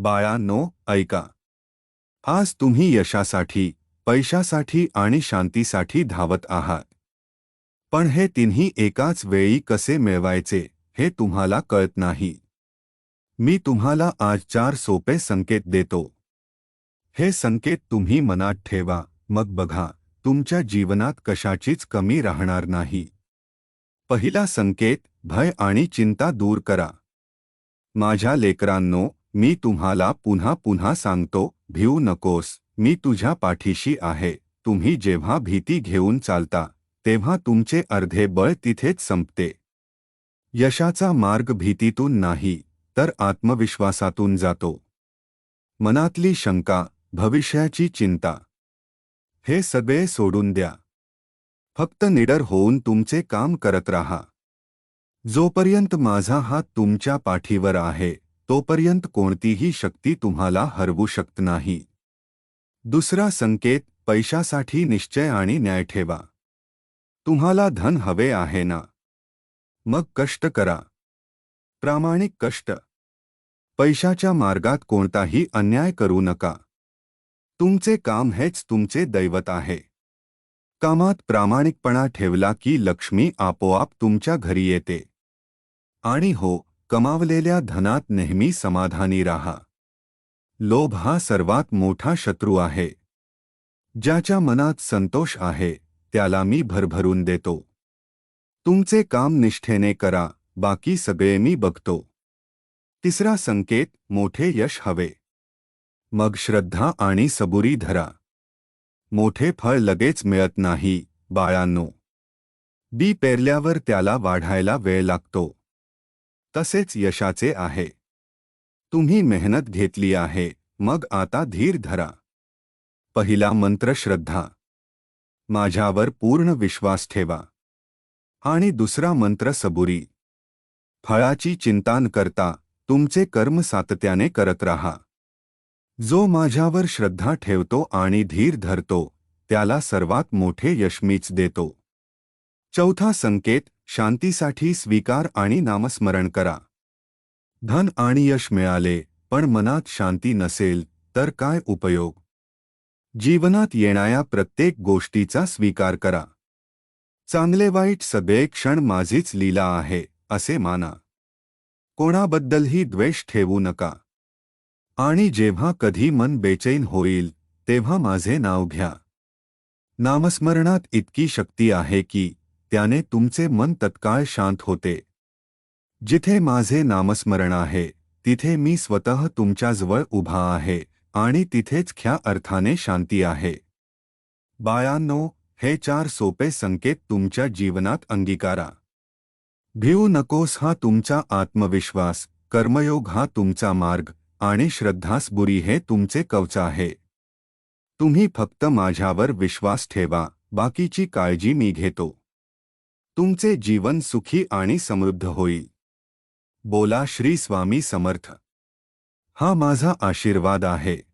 बाळांनो ऐका. आज तुम्ही यशासाठी पैशासाठी आणि शांतीसाठी धावत आहात. पण हे तिन्ही एकाच वेळी कसे मिळवायचे हे तुम्हाला कळत नाही. मी तुम्हाला आज चार सोपे संकेत देतो. हे संकेत तुम्ही मनात ठेवा मग बघा तुमच्या जीवनात कशाचीच कमी राहणार नाही. पहिला संकेत भय आणि चिंता दूर करा. माझ्या लेकरांनो मी तुम्हाला पुन्हा पुन्हा सांगतो भिऊ नकोस मी तुझ्या पाठीशी आहे तुम्ही जेव्हा भीती घेऊन चालता तेव्हा तुमचे अर्धे बळ तिथेच संपते. यशाचा मार्ग भीतीतून नाही तर आत्मविश्वासातून जातो. मनातली शंका भविष्याची चिंता. हे सगळे सोडून द्या. फक्त निडर होऊन तुमचे काम करत राहा. जोपर्यंत माझा हात तुमच्या पाठीवर आहे तोपर्यंत कोणतीही शक्ती तुम्हाला हरवू शकत नाही. दुसरा संकेत, पैशासाठी निश्चय आणि न्याय ठेवा. तुम्हाला धन हवे आहे ना? मग कष्ट करा. प्रामाणिक कष्ट. पैशाच्या मार्गात कोणताही अन्याय करू नका. तुमचे काम हेच तुमचे दैवत आहे. कामात प्रामाणिकपणा ठेवला की लक्ष्मी आपोआप तुमच्या घरी येते. आणि हो कमावलेल्या धनात नेहमी समाधानी राहा. लोभ हा सर्वात मोठा शत्रू आहे. ज्याच्या मनात संतोष आहे, त्याला मी भरभरून देतो. तुमचे काम निष्ठेने करा, बाकी सगळे मी बघतो. तिसरा संकेत, मोठे यश हवे. मग श्रद्धा आणि सबुरी धरा. मोठे फळ लगेच मिळत नाही, बाळांनो. बी पेरल्यावर त्याला वाढायला वेळ लागतो. तसेच यशाचे आहे. तुम्ही मेहनत घेतली आहे मग आता धीर धरा. पहिला मंत्र श्रद्धा. माझ्यावर पूर्ण विश्वास ठेवा. आणि दुसरा मंत्र सबुरी. फळाची चिंता न करता तुमचे कर्म सातत्याने करत राहा. जो माझ्यावर श्रद्धा ठेवतो आणि धीर धरतो त्याला सर्वात मोठे यशमीच देतो. चौथा संकेत शांतीसाठी स्वीकार आणि नामस्मरण करा. धन आणि यश मिळाले पण मनात शांती नसेल तर काय उपयोग? जीवनात येणाऱ्या प्रत्येक गोष्टीचा स्वीकार करा. चांगले वाईट सगळे क्षण माझीच लीला आहे असे माना. कोणाबद्दलही द्वेष ठेवू नका. आणि जेव्हा कधी मन बेचैन होईल तेव्हा माझे नाव घ्या. नामस्मरणात इतकी शक्ती आहे की त्याने तुमचे मन तत्काळ शांत होते. जिथे माझे नामस्मरण आहे तिथे मी स्वतः तुमच्याजवळ उभा आहे आणि तिथेच ख्या अर्थाने शांती आहे. बायांनो हे चार सोपे संकेत तुमच्या जीवनात अंगीकारा. भिवू नकोस हा तुमचा आत्मविश्वास कर्मयोग हा तुमचा मार्ग आणि श्रद्धासबुरी हे तुमचे कवच आहे. तुम्ही फक्त माझ्यावर विश्वास ठेवा बाकीची काळजी मी घेतो. तुमचे जीवन सुखी आणि समृद्ध होईल. बोला श्री स्वामी समर्थ. हा माझा आशीर्वाद आहे.